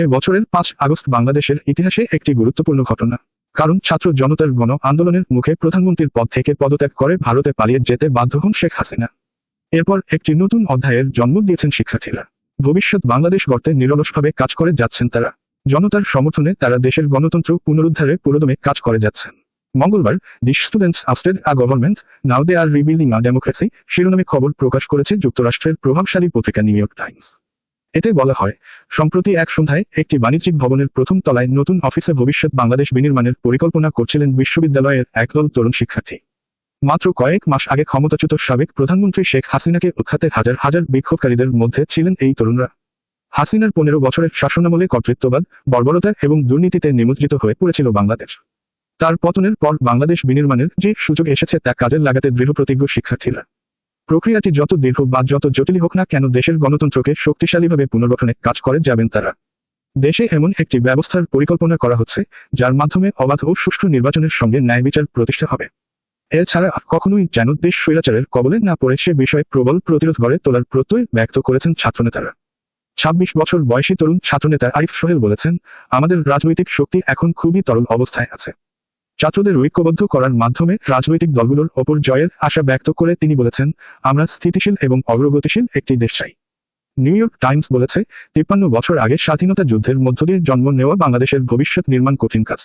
এ বছরের পাঁচ আগস্ট বাংলাদেশের ইতিহাসে একটি গুরুত্বপূর্ণ ঘটনা। কারণ ছাত্র জনতার গণ আন্দোলনের মুখে প্রধানমন্ত্রীর পদ থেকে পদত্যাগ করে ভারতে পালিয়ে যেতে বাধ্য হন শেখ হাসিনা। এরপর একটি নতুন অধ্যায়ের জন্ম দিয়েছেন শিক্ষার্থীরা। ভবিষ্যৎ বাংলাদেশ গড়তে নিরলসভাবে কাজ করে যাচ্ছেন তারা। জনতার সমর্থনে তারা দেশের গণতন্ত্র পুনরুদ্ধারে পুরোদমে কাজ করে যাচ্ছেন। মঙ্গলবার, the students ousted a government, now they are rebuilding a democracy শিরোনামে খবর প্রকাশ করেছে যুক্তরাষ্ট্রের প্রভাবশালী পত্রিকা নিউ ইয়র্ক টাইমস। এতে বলা হয়, সম্প্রতি এক সন্ধ্যায় একটি বাণিজ্যিক ভবনের প্রথম তলায় নতুন অফিসে ভবিষ্যৎ বাংলাদেশ বিনির্মাণের পরিকল্পনা করছিলেন বিশ্ববিদ্যালয়ের একদল তরুণ শিক্ষার্থী। মাত্র কয়েক মাস আগে ক্ষমতাচ্যুত সাবেক প্রধানমন্ত্রী শেখ হাসিনাকে উৎখাতে হাজার হাজার বিক্ষোভকারীদের মধ্যে ছিলেন এই তরুণরা। হাসিনার পনেরো বছরের শাসনামলে কর্তৃত্ববাদ, বর্বরতা এবং দুর্নীতিতে নিমজ্জিত হয়ে পড়েছিল বাংলাদেশ। তার পতনের পর বাংলাদেশ বিনির্মাণের যে সুযোগ এসেছে তা কাজে লাগাতে দৃঢ়প্রতিজ্ঞ শিক্ষার্থীরা। প্রক্রিয়াটি যত দীর্ঘ বা যত জটিল হোক না কেন দেশের গণতন্ত্রকে শক্তিশালীভাবে পুনর্গঠনে কাজ করে যাবেন তারা। দেশে এমন একটি ব্যবস্থার পরিকল্পনা করা হচ্ছে, যার মাধ্যমে অবাধ ও সুষ্ঠু নির্বাচনের সঙ্গে ন্যায় বিচার প্রতিষ্ঠা হবে। এছাড়া কখনোই যেন দেশ স্বৈরাচারের কবলে না পড়ে সে বিষয়ে প্রবল প্রতিরোধ গড়ে তোলার প্রত্যয় ব্যক্ত করেছেন ছাত্রনেতারা। ছাব্বিশ বছর বয়সী তরুণ ছাত্রনেতা আরিফ সোহেল বলেছেন, আমাদের রাজনৈতিক শক্তি এখন খুবই তরল অবস্থায় আছে। ছাত্রদের ঐক্যবদ্ধ করার মাধ্যমে রাজনৈতিক দলগুলোর ওপর জয়ের আশা ব্যক্ত করে তিনি বলেছেন, আমরা স্থিতিশীল এবং অগ্রগতিশীল একটি দেশ চাই। নিউ ইয়র্ক টাইমস বলেছে, তিপ্পান্ন বছর আগে স্বাধীনতা যুদ্ধের মধ্য দিয়ে জন্ম নেওয়া বাংলাদেশের ভবিষ্যৎ নির্মাণ কঠিন কাজ।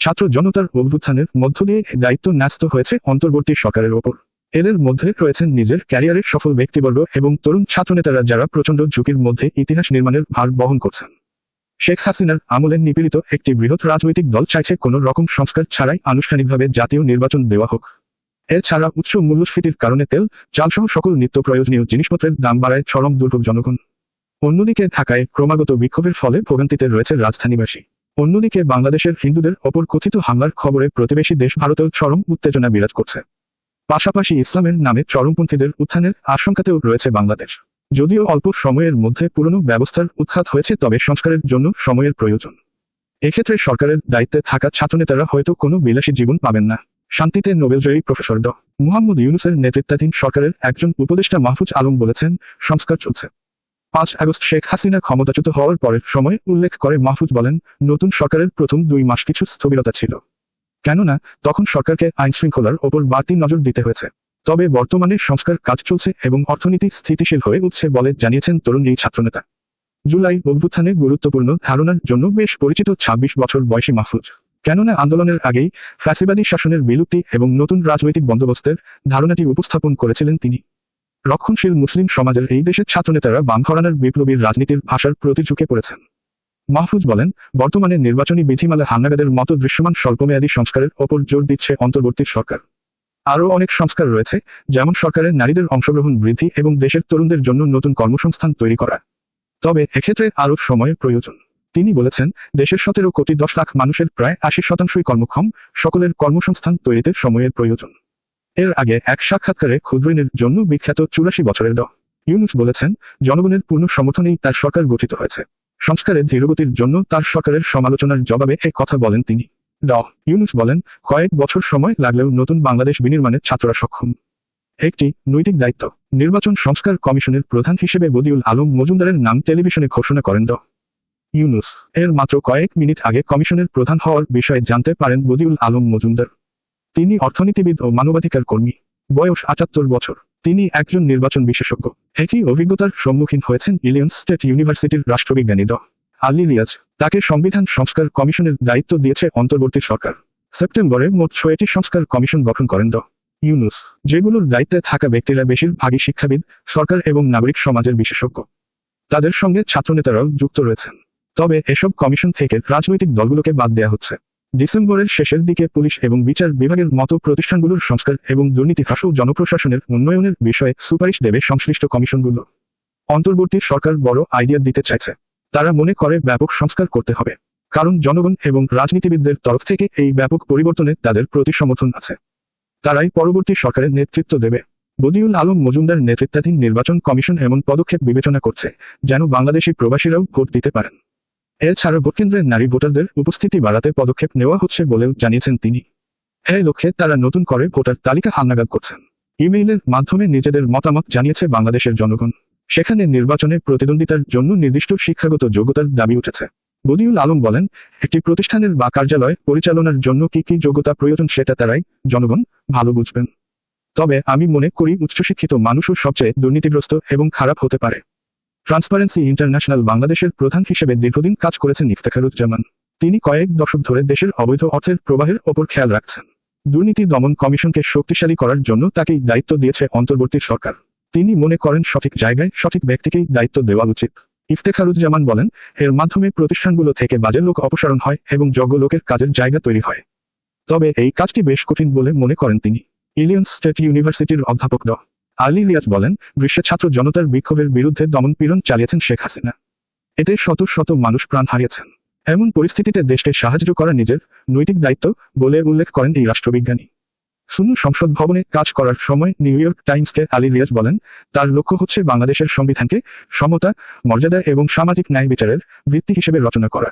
ছাত্র জনতার অভ্যুত্থানের মধ্য দিয়ে দায়িত্ব ন্যস্ত হয়েছে অন্তর্বর্তী সরকারের ওপর। এদের মধ্যে রয়েছেন নিজের ক্যারিয়ারের সফল ব্যক্তিবর্গ এবং তরুণ ছাত্রনেতারা যারা প্রচণ্ড ঝুঁকির মধ্যে ইতিহাস নির্মাণের ভার বহন করছেন। শেখ হাসিনার আমলে নিপীড়িত একটি বৃহৎ রাজনৈতিক দল চাইছে কোনো রকম সংস্কার ছাড়াই আনুষ্ঠানিকভাবে জাতীয় নির্বাচন দেওয়া হোক। এছাড়া উচ্চ মূল্যস্ফীতির কারণে তেল, চালসহ সকল নিত্য প্রয়োজনীয় জিনিসপত্রের দাম বাড়ায় চরম দুর্ভোগ জনগণ। অন্যদিকে ঢাকায় ক্রমাগত বিক্ষোভের ফলে ভোগান্তিতে রয়েছে রাজধানীবাসী। অন্যদিকে বাংলাদেশের হিন্দুদের ওপর কথিত হামলার খবরে প্রতিবেশী দেশ ভারতেও চরম উত্তেজনা বিরাজ করছে। পাশাপাশি ইসলামের নামে চরমপন্থীদের উত্থানের আশঙ্কাতেও রয়েছে বাংলাদেশ। যদিও অল্প সময়ের মধ্যে পুরনো ব্যবস্থার উৎখাত হয়েছে, তবে সংস্কারের জন্য সময়ের প্রয়োজন। এক্ষেত্রে সরকারের দায়িত্বে থাকা ছাত্রনেতারা হয়তো কোনো বিলাসী জীবন পাবেন না। শান্তিতে নোবেলজয়ী প্রফেসর ড। মুহাম্মদ ইউনুসের নেতৃত্বাধীন সরকারের একজন উপদেষ্টা মাহফুজ আলম বলেছেন, সংস্কার চলছে। পাঁচ আগস্ট শেখ হাসিনা ক্ষমতাচ্যুত হওয়ার পরের সময় উল্লেখ করে মাহফুজ বলেন, নতুন সরকারের প্রথম দুই মাস কিছু স্থবিরতা ছিল। কেননা, তখন সরকারকে আইন শৃঙ্খলার ওপর বাড়তি নজর দিতে হয়েছে। তবে বর্তমানে সংস্কার কাজ চলছে এবং অর্থনীতি স্থিতিশীল হয়ে উঠছে বলে জানিয়েছেন তরুণ এই ছাত্রনেতা। জুলাই অভ্যুত্থানের গুরুত্বপূর্ণ ধারণার জন্য বেশ পরিচিত ২৬ বছর বয়সী মাহফুজ। কেননা আন্দোলনের আগেই ফ্যাসিবাদী শাসনের বিলুপ্তি এবং নতুন রাজনৈতিক বন্দোবস্তের ধারণাটি উপস্থাপন করেছিলেন তিনি। রক্ষণশীল মুসলিম সমাজের এই দেশের ছাত্রনেতারা বাম ঘরানার বিপ্লবীর রাজনীতির ভাষার প্রতি ঝুঁকে পড়েছেন। মাহফুজ বলেন, বর্তমানে নির্বাচনী বিধিমালা হান্নাগাদের মতো দৃশ্যমান স্বল্পমেয়াদী সংস্কারের ওপর জোর দিচ্ছে অন্তর্বর্তী সরকার। আরও অনেক সংস্কার রয়েছে, যেমন সরকারের নারীদের অংশগ্রহণ বৃদ্ধি এবং দেশের তরুণদের জন্য নতুন কর্মসংস্থান তৈরি করা। তবে এক্ষেত্রে আরও সময়ের প্রয়োজন। তিনি বলেছেন, দেশের সতেরো কোটি দশ লাখ মানুষের প্রায় আশি শতাংশই কর্মক্ষম, সকলের কর্মসংস্থান তৈরিতে সময়ের প্রয়োজন। এর আগে এক সাক্ষাৎকারে ক্ষুদ্রঋণের জন্য বিখ্যাত চুরাশি বছরের ড। ইউনুস বলেছেন, জনগণের পূর্ণ সমর্থনেই তার সরকার গঠিত হয়েছে। সংস্কারের ধীরগতির জন্য তার সরকারের সমালোচনার জবাবে এ কথা বলেন তিনি। ড. ইউনুস বলেন, কয়েক বছর সময় লাগলেও নতুন বাংলাদেশ বিনির্মাণে ছাত্ররা সক্ষম। একটি নৈতিক দায়িত্ব, নির্বাচন সংস্কার কমিশনের প্রধান হিসেবে বদিউল আলম মজুমদারের নাম টেলিভিশনে ঘোষণা করেন, ড। ইউনুস। এর মাত্র কয়েক মিনিট আগে কমিশনের প্রধান হওয়ার বিষয়ে জানতে পারেন বদিউল আলম মজুমদার। তিনি অর্থনীতিবিদ ও মানবাধিকার কর্মী। বয়স আটাত্তর বছর। তিনি একজন নির্বাচন বিশেষজ্ঞ। একই অভিজ্ঞতার সম্মুখীন হয়েছেন ইলিয়ন্স স্টেট ইউনিভার্সিটির রাষ্ট্রবিজ্ঞানী, ড। আলী রিয়াজ। তাকে সংবিধান সংস্কার কমিশনের দায়িত্ব দিয়েছে অন্তর্বর্তী সরকার। সেপ্টেম্বরে মোট ছয়টি সংস্কার কমিশন গঠন করেন ইউনুস, যেগুলোর দায়িত্বে থাকা ব্যক্তিরা বেশিরভাগই শিক্ষাবিদ, সরকার এবং নাগরিক সমাজের বিশেষজ্ঞ। তাদের সঙ্গে ছাত্রনেতারাও যুক্ত রয়েছেন। তবে এসব কমিশন থেকে রাজনৈতিক দলগুলোকে বাদ দেওয়া হচ্ছে। ডিসেম্বরের শেষের দিকে পুলিশ এবং বিচার বিভাগের মতো প্রতিষ্ঠানগুলোর সংস্কার এবং দুর্নীতি হ্রাস জনপ্রশাসনের উন্নয়নের বিষয়ে সুপারিশ দেবে সংশ্লিষ্ট কমিশনগুলো। অন্তর্বর্তী সরকার বড় আইডিয়া দিতে চাইছে। তারা মনে করে ব্যাপক সংস্কার করতে হবে। কারণ জনগণ এবং রাজনীতিবিদদের তরফ থেকে এই ব্যাপক পরিবর্তনে তাদের প্রতি সমর্থন আছে। তারাই পরবর্তী সরকারের নেতৃত্ব দেবে। বদিউল আলম মজুমদার নেতৃত্বাধীন নির্বাচন কমিশন এমন পদক্ষেপ বিবেচনা করছে, যেন বাংলাদেশি প্রবাসীরাও ভোট দিতে পারেন। এছাড়া ভোটকেন্দ্রের নারী ভোটারদের উপস্থিতি বাড়াতে পদক্ষেপ নেওয়া হচ্ছে বলেও জানিয়েছেন তিনি। এই লক্ষ্যে তারা নতুন করে ভোটার তালিকা হালনাগাদ করছেন। ইমেইলের মাধ্যমে নিজেদের মতামত জানিয়েছে বাংলাদেশের জনগণ। সেখানে নির্বাচনে প্রতিদ্বন্দ্বিতার জন্য নির্দিষ্ট শিক্ষাগত যোগ্যতার দাবি উঠেছে। বদিউল আলম বলেন, একটি প্রতিষ্ঠানের বা কার্যালয় পরিচালনার জন্য কি কি যোগ্যতা প্রয়োজন সেটা তারাই, জনগণ, ভালো বুঝবেন। তবে আমি মনে করি উচ্চশিক্ষিত মানুষও সবচেয়ে দুর্নীতিগ্রস্ত এবং খারাপ হতে পারে। ট্রান্সপারেন্সি ইন্টারন্যাশনাল বাংলাদেশের প্রধান হিসেবে দীর্ঘদিন কাজ করেছেন ইফতেখারুজ্জামান। তিনি কয়েক দশক ধরে দেশের অবৈধ অর্থের প্রবাহের ওপর খেয়াল রাখছেন। দুর্নীতি দমন কমিশনকে শক্তিশালী করার জন্য তাকেই দায়িত্ব দিয়েছে অন্তর্বর্তী সরকার। তিনি মনে করেন সঠিক জায়গায় সঠিক ব্যক্তিকেই দায়িত্ব দেওয়া উচিত। ইফতেখারুজ্জামান বলেন, এর মাধ্যমে প্রতিষ্ঠানগুলো থেকে বাজে লোক অপসারণ হয় এবং যোগ্য লোকের কাজের জায়গা তৈরি হয়। তবে এই কাজটি বেশ কঠিন বলে মনে করেন তিনি। ইলিয়ন্স স্টেট ইউনিভার্সিটির অধ্যাপক ড। আলী রিয়াজ বলেন গ্রীষ্মে ছাত্র জনতার বিক্ষোভের বিরুদ্ধে দমন পীড়ন চালিয়েছেন শেখ হাসিনা। এতে শত শত মানুষ প্রাণ হারিয়েছেন। এমন পরিস্থিতিতে দেশকে সাহায্য করা নিজের নৈতিক দায়িত্ব বলে উল্লেখ করেন এই রাষ্ট্রবিজ্ঞানী। শূন্য সংসদ ভবনে কাজ করার সময় নিউ ইয়র্ক টাইমসকে আলী রিয়াজ বলেন, তার লক্ষ্য হচ্ছে বাংলাদেশের সংবিধানকে সমতা, মর্যাদা এবং সামাজিক ন্যায় বিচারের ভিত্তি হিসেবে রচনা করা।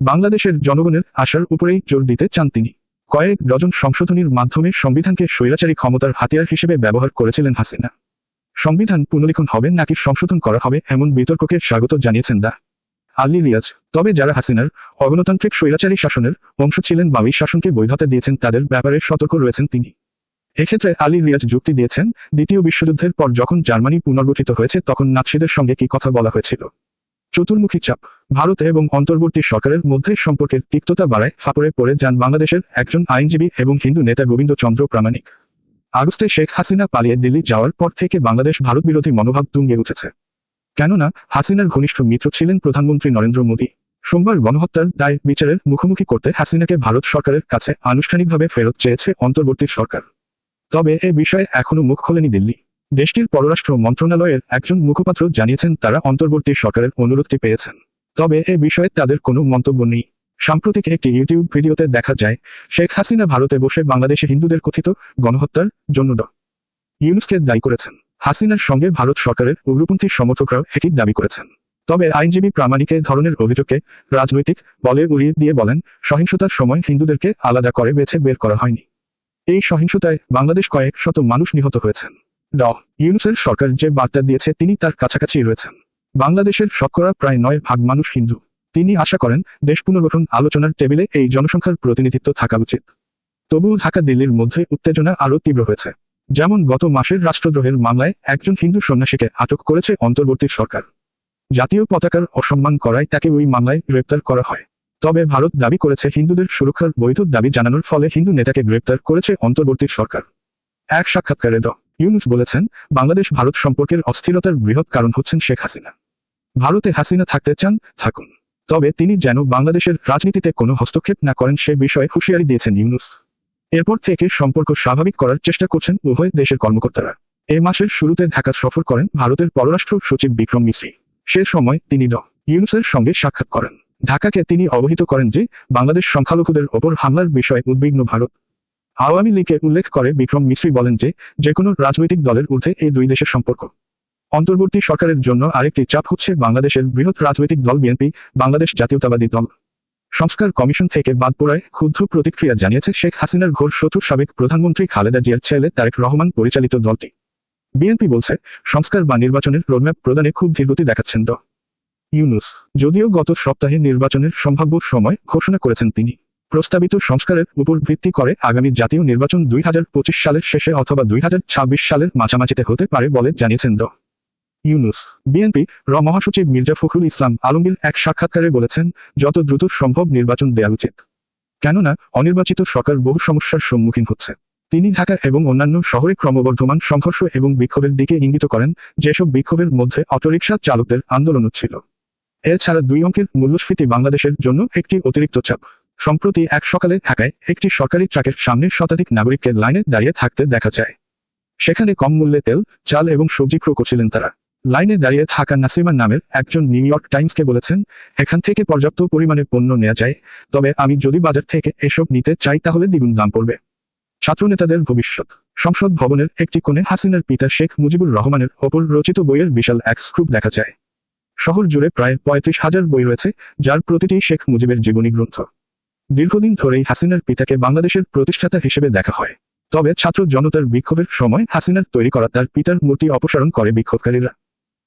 বাংলাদেশের জনগণের আশার উপরেই জোর দিতে চান তিনি। কয়েক ডজন সংশোধনীর মাধ্যমে সংবিধানকে স্বৈরাচারী ক্ষমতার হাতিয়ার হিসেবে ব্যবহার করেছিলেন হাসিনা। সংবিধান পুনর্লিখন হবে নাকি সংশোধন করা হবে, এমন বিতর্ককে স্বাগত জানিয়েছেন দা। আলী রিয়াজ। তবে যারা হাসিনার অগণতান্ত্রিক স্বৈরাচারী শাসনের অংশ ছিলেন বা শাসনকে বৈধতা দিয়েছেন, তাদের ব্যাপারে সতর্ক রয়েছেন তিনি। এক্ষেত্রে আলী রিয়াজ যুক্তি দিয়েছেন, দ্বিতীয় বিশ্বযুদ্ধের পর যখন জার্মানি পুনর্গঠিত হয়েছে, তখন নাৎসিদের সঙ্গে কি কথা বলা হয়েছিল। চতুর্মুখী চাপ, ভারত এবং অন্তর্বর্তী সরকারের মধ্যে সম্পর্কের তিক্ততা বাড়ায় ফাপড়ে পড়ে যান বাংলাদেশের একজন আইনজীবী এবং হিন্দু নেতা গোবিন্দ চন্দ্র প্রামাণিক। আগস্টে শেখ হাসিনা পালিয়ে দিল্লি যাওয়ার পর থেকে বাংলাদেশ ভারত বিরোধী মনোভাব তুঙ্গে উঠেছে। কেননা হাসিনার ঘনিষ্ঠ মিত্র ছিলেন প্রধানমন্ত্রী নরেন্দ্র মোদী। সোমবার গণহত্যার দায় বিচারের মুখোমুখি করতে হাসিনাকে ভারত সরকারের কাছে আনুষ্ঠানিকভাবে ফেরত চেয়েছে অন্তর্বর্তী সরকার। তবে এ বিষয়ে এখনও মুখ খোলেনি দিল্লি। দেশটির পররাষ্ট্র মন্ত্রণালয়ের একজন মুখপাত্র জানিয়েছেন তারা অন্তর্বর্তী সরকারের অনুরোধটি পেয়েছেন। তবে এ বিষয়ে তাদের কোনো মন্তব্য নেই। সাম্প্রতিক একটি ইউটিউব ভিডিওতে দেখা যায়, শেখ হাসিনা ভারতে বসে বাংলাদেশে হিন্দুদের কথিত গণহত্যার জন্য ড। ইউনুসকে দায়ী করেছেন। হাসিনার সঙ্গে ভারত সরকারের উগ্রপন্থী সমর্থকরাও একই দাবি করেছেন। তবে আইনজীবী প্রামাণিক ধরনের অভিযোগকে রাজনৈতিক বলে উড়িয়ে দিয়ে বলেন, সহিংসতার সময় হিন্দুদেরকে আলাদা করে বেছে বের করা হয়নি। এই সহিংসতায় বাংলাদেশ কয়েক শত মানুষ নিহত হয়েছেন। ড। ইউনুসের সরকার যে বার্তা দিয়েছে, তিনি তার কাছাকাছি রয়েছেন। বাংলাদেশের শতকরা প্রায় নয় ভাগ মানুষ হিন্দু। তিনি আশা করেন, দেশ পুনর্গঠন আলোচনার টেবিলে এই জনসংখ্যার প্রতিনিধিত্ব থাকা উচিত। তবুও ঢাকা দিল্লির মধ্যে উত্তেজনা আরও তীব্র হয়েছে। যেমন গত মাসের রাষ্ট্রদ্রোহের মামলায় একজন হিন্দু সন্ন্যাসীকে আটক করেছে অন্তর্বর্তী সরকার। জাতীয় পতাকার অসম্মান করায় তাকে ওই মামলায় গ্রেপ্তার করা হয়। তবে ভারত দাবি করেছে হিন্দুদের সুরক্ষার বৈধ দাবি জানানোর ফলে হিন্দু নেতাকে গ্রেপ্তার করেছে অন্তর্বর্তী সরকার। এক সাক্ষাৎকারে ড. ইউনুস বলেছেন, বাংলাদেশ ভারত সম্পর্কের অস্থিরতার বৃহৎ কারণ হচ্ছেন শেখ হাসিনা। ভারতে হাসিনা থাকতে চান, থাকুন। তবে তিনি যেন বাংলাদেশের রাজনীতিতে কোনো হস্তক্ষেপ না করেন সে বিষয়ে হুঁশিয়ারি দিয়েছেন ইউনুস। এরপর থেকে সম্পর্ক স্বাভাবিক করার চেষ্টা করছেন উভয় দেশের কর্মকর্তারা। এ মাসের শুরুতে ঢাকা সফর করেন ভারতের পররাষ্ট্র সচিব বিক্রম মিশ্রি সে সময় তিনি ড। ইউনুসের সঙ্গে সাক্ষাৎ করেন। ঢাকাকে তিনি অবহিত করেন যে, বাংলাদেশ সংখ্যালঘুদের ওপর হামলার বিষয়ে উদ্বিগ্ন ভারত। আওয়ামী লীগকে উল্লেখ করে বিক্রম মিশ্রি বলেন যে যে কোনো রাজনৈতিক দলের ঊর্ধ্বে এই দুই দেশের সম্পর্ক। অন্তর্বর্তী সরকারের জন্য আরেকটি চাপ হচ্ছে বাংলাদেশের বৃহৎ রাজনৈতিক দল বিএনপি, বাংলাদেশ জাতীয়তাবাদী দল। সংস্কার কমিশন থেকে বাদ পড়ায় ক্ষুব্ধ প্রতিক্রিয়া জানিয়েছে শেখ হাসিনার ঘোর শত্রু সাবেক প্রধানমন্ত্রী খালেদা জিয়ার ছেলে তারেক রহমান পরিচালিত দলটি। বিএনপি বলছে, সংস্কার বা নির্বাচনের রোডম্যাপ প্রদানে খুব ধীরগতি দেখাচ্ছেন ড। ইউনুস। যদিও গত সপ্তাহে নির্বাচনের সম্ভাব্য সময় ঘোষণা করেছেন তিনি। প্রস্তাবিত সংস্কারের উপর ভিত্তি করে আগামী জাতীয় নির্বাচন দুই হাজার পঁচিশ সালের শেষে অথবা দুই হাজার ছাব্বিশ সালের মাঝামাঝিতে হতে পারে বলে জানিয়েছেন ড। ইউনুস। বিএনপি র মহাসচিব মির্জা ফখরুল ইসলাম আলমগীর এক সাক্ষাৎকারে বলেছেন, যত দ্রুত সম্ভব নির্বাচন দেওয়া উচিত। কেননা, অনির্বাচিত সরকার বহু সমস্যার সম্মুখীন হচ্ছে। তিনি ঢাকা এবং অন্যান্য শহরে ক্রমবর্ধমান সংঘর্ষ এবং বিক্ষোভের দিকে ইঙ্গিত করেন, যেসব বিক্ষোভের মধ্যে অটোরিকশা চালকদের আন্দোলনও ছিল এছাড়া দুই অঙ্কের মূল্যস্ফীতি বাংলাদেশের জন্য একটি অতিরিক্ত চাপ। সম্প্রতি এক সকালে ঢাকায় একটি সরকারি ট্রাকের সামনে শতাধিক নাগরিককে লাইনে দাঁড়িয়ে থাকতে দেখা যায়। সেখানে কম মূল্যে তেল, চাল এবং সবজি ক্রয় করছিলেন তারা। লাইনে দাঁড়িয়ে থাকা নাসিমা নামের একজন নিউ ইয়র্ক টাইমসকে বলেছেন, এখান থেকে পর্যাপ্ত পরিমাণে পণ্য নেওয়া যায়, তবে আমি যদি বাজার থেকে এসব নিতে চাই তাহলে দ্বিগুণ দাম পড়বে। ছাত্রনেতাদের ভবিষ্যৎ। সংসদ ভবনের একটি কোণে হাসিনার পিতা শেখ মুজিবুর রহমানের ওপর রচিত বইয়ের বিশাল এক স্ক্রুপ দেখা যায়। শহর জুড়ে প্রায় পঁয়ত্রিশ হাজার বই রয়েছে, যার প্রতিটি শেখ মুজিবের জীবনী গ্রন্থ। দীর্ঘদিন ধরেই হাসিনার পিতাকে বাংলাদেশের প্রতিষ্ঠাতা হিসেবে দেখা হয়। তবে ছাত্র জনতার বিক্ষোভের সময় হাসিনার তৈরি করা তার পিতার মূর্তি অপসারণ করে বিক্ষোভকারীরা।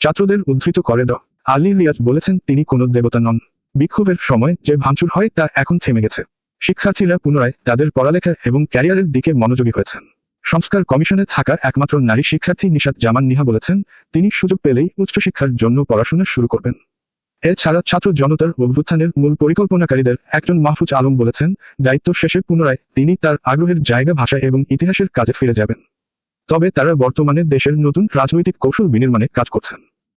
ছাত্রদের উদ্ধৃত করে ড। আলী রিয়াজ বলেছেন, তিনি কোনো দেবতা নন। বিক্ষোভের সময় যে ভাঙচুর হয়, তা এখন থেমে গেছে। শিক্ষার্থীরা পুনরায় তাদের পড়ালেখা এবং ক্যারিয়ারের দিকে মনোযোগী হয়েছেন। সংস্কার কমিশনে থাকা একমাত্র নারী শিক্ষার্থী নিশাত জামান নিহা বলেছেন, তিনি সুযোগ পেলেই উচ্চশিক্ষার জন্য পড়াশোনা শুরু করবেন। এছাড়া ছাত্র জনতার অভ্যুত্থানের মূল পরিকল্পনাকারীদের একজন মাহফুজ আলম বলেছেন, দায়িত্ব শেষে পুনরায় তিনি তার আগ্রহের জায়গা, ভাষা এবং ইতিহাসের কাজে ফিরে যাবেন। তবে তারা বর্তমানে দেশের নতুন রাজনৈতিক কৌশল বিনির্মাণে কাজ করছেন।